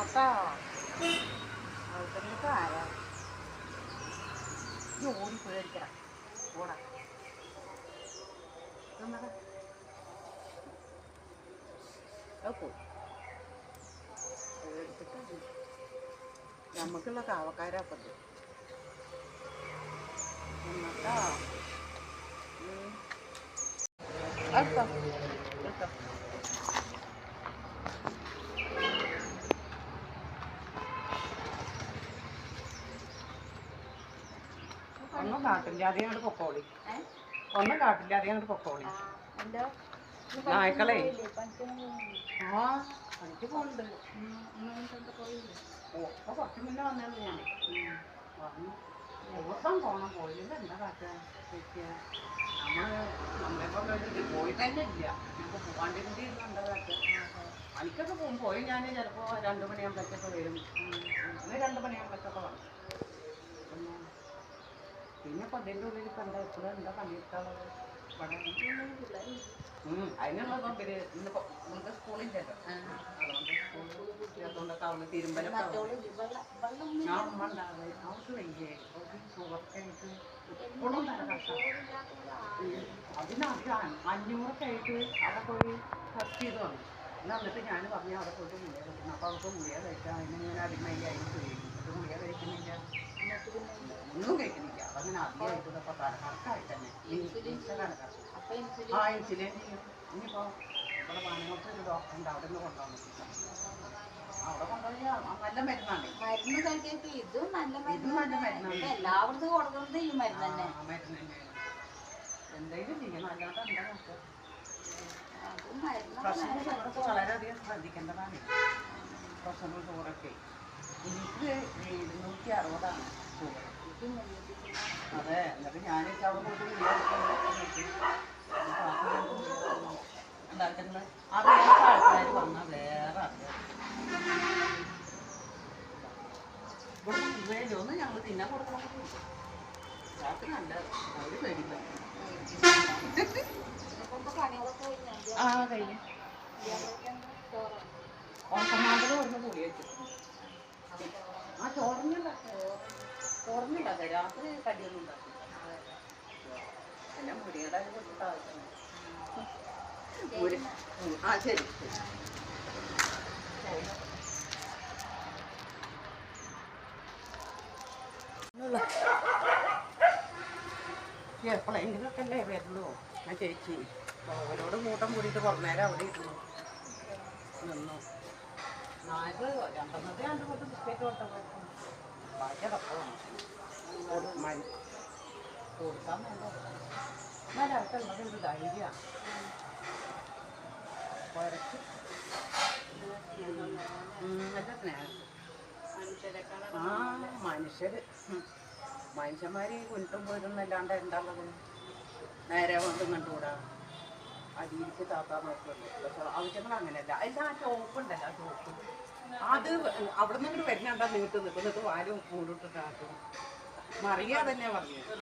കേട്ടോ ആൾക്കാർക്ക് ആരാ? നീ ഓടി പേടിക്കണം ഓടാ. പോയി. പേടിച്ചിട്ട് നമുക്കുള്ള കാവക്കാരാ. എന്നിട്ടാ ഉം. എടുത്തോ? എടുത്തോ? ഒന്നും കാട്ടില്ല അതേ അങ്ങോട്ട് പൊക്കോളി. ഒന്നും കാട്ടില്ല അതേ അങ്ങോട്ട് പൊക്കോളി. നായ്ക്കളെ? ആ പണിക്ക് ഓ അപ്പൊ കുറച്ച് മുന്നേ വന്നത് ഞാൻ വന്നു. ദിവസം പോണം പോയില്ല എന്താ കാട്ടുക നമ്മൾ നമ്മളെ പോലെ പോയി തന്നെ ഇല്ല. ഇപ്പൊ പോകാണ്ടിരുന്ന് എന്താ കാട്ടുക പണിക്കൊക്കെ പോകും. പോയി ഞാൻ ചിലപ്പോ രണ്ടു മണിയാകുമ്പോഴത്തേക്ക് വരും. രണ്ടു മണിയാകുമ്പോഴത്തേക്ക് വന്നു. പിന്നെ അതിന്റെ ഉള്ളിൽ ഇപ്പൊ എന്താ എപ്പോഴും എന്താ പണിയെടുക്കാനുള്ളത്? അതിനുള്ള കമ്പനി നമുക്ക് സ്കൂളില്ലല്ലോ അതുകൊണ്ടൊക്കെ അവൾ തിരുമ്പലൊക്കെ ഞാൻ ഉമ്മ ഉണ്ടാവേ. അവൾക്ക് വയ്യേ. അവൾക്ക് ഷുഗർക്കായിട്ട് ഇപ്പോഴും അതിനധികം അഞ്ഞൂറൊക്കെ ആയിട്ട് അവിടെ പോയി ടെസ്റ്റ് ചെയ്ത് വന്നു. എന്നാ എന്നിട്ട് ഞാൻ പറഞ്ഞു അവിടെ പോയിട്ട് ഗുളിക കഴിക്കണം. അപ്പോൾ അവൾക്ക് ഗുളിക കഴിക്കാം അതിനിങ്ങനെ അടിമയായി എന്നിട്ട് ഗുളിക കഴിക്കുന്നില്ല. ഒന്നും കഴിക്കുന്നില്ല. ഇതൊക്കെ കണക്കായി തന്നെ കണക്കാണ് ആ ഇൻസുലിൻ ഇനിയിപ്പോൾ ഇവിടെ പാനങ്ങോട്ട് ഒരു ഡോക്ടർ ഉണ്ട് അവിടെ നിന്ന് കൊണ്ടുവന്നിട്ടുണ്ട് നല്ല നല്ല നല്ല എല്ലായിടത്തും കൊടുക്കുന്നത് ഈ തന്നെ ശ്രദ്ധിക്കേണ്ടതാണ് പ്രശ്നങ്ങൾ ഷുഗറൊക്കെ എനിക്ക് ഇരുന്നൂറ്റി അറുപതാണ് അതെ എന്നിട്ട് ഞാൻ അവിടെ പോയിട്ട് ഉണ്ടാക്കുന്നത് അറിയാത്ത ആൾക്കാർ വന്നാൽ വേറെ അറിയാം വേലൊന്നും ഞങ്ങൾ തിന്നാൻ കൊടുക്കണം. രാത്രി നല്ല ഒരു പേടില്ല ആ കഴിഞ്ഞു. ഓട്ടമാതിരി ഒന്ന് കൂടി വെച്ചു ആ ചോറിനുണ്ട ചോറിനുണ്ടാക്കുക രാത്രി കടിയൊന്നും ഉണ്ടാക്കില്ല എല്ലാം മുരിയുടെ കൊടുത്തിട്ട് ആവശ്യം ആ ശരി. എപ്പോഴെങ്കിലുമൊക്കെ അല്ലേ വരുള്ളൂ. ആ ചേച്ചി അവരോട് കൂട്ടം കൂടിയിട്ട് കുറേ നേരം അവിടെ ഇരുന്നു. നിന്നു. നാല് രണ്ടെണ്ണത്തെ രണ്ട് കൊടുക്കാൻ വേണ്ട എന്നാലും അവർക്കുള്ളത് ഒരു ധൈര്യമാണ് കുറച്ച് ആ മനുഷ്യര്. ഉം. മനുഷ്യന്മാര് ഈ പോയിരുന്നല്ലാണ്ട് എന്താണുള്ളത് നേരെ കൊണ്ടും കണ്ടുകൂടാ അടിയിലേക്ക് താത്താൻ നോക്കുന്നുണ്ട്. ആവശ്യങ്ങൾ അങ്ങനെയല്ല. അതിന്റെ ഉണ്ടല്ലോ ആ ചോപ്പ് അത് അവിടെ നിന്ന് വരുന്നുണ്ടാ നീട്ട് നിൽക്കും എന്നിട്ട് വാലും മൂടിട്ട് കാട്ടും തന്നെ പറഞ്ഞു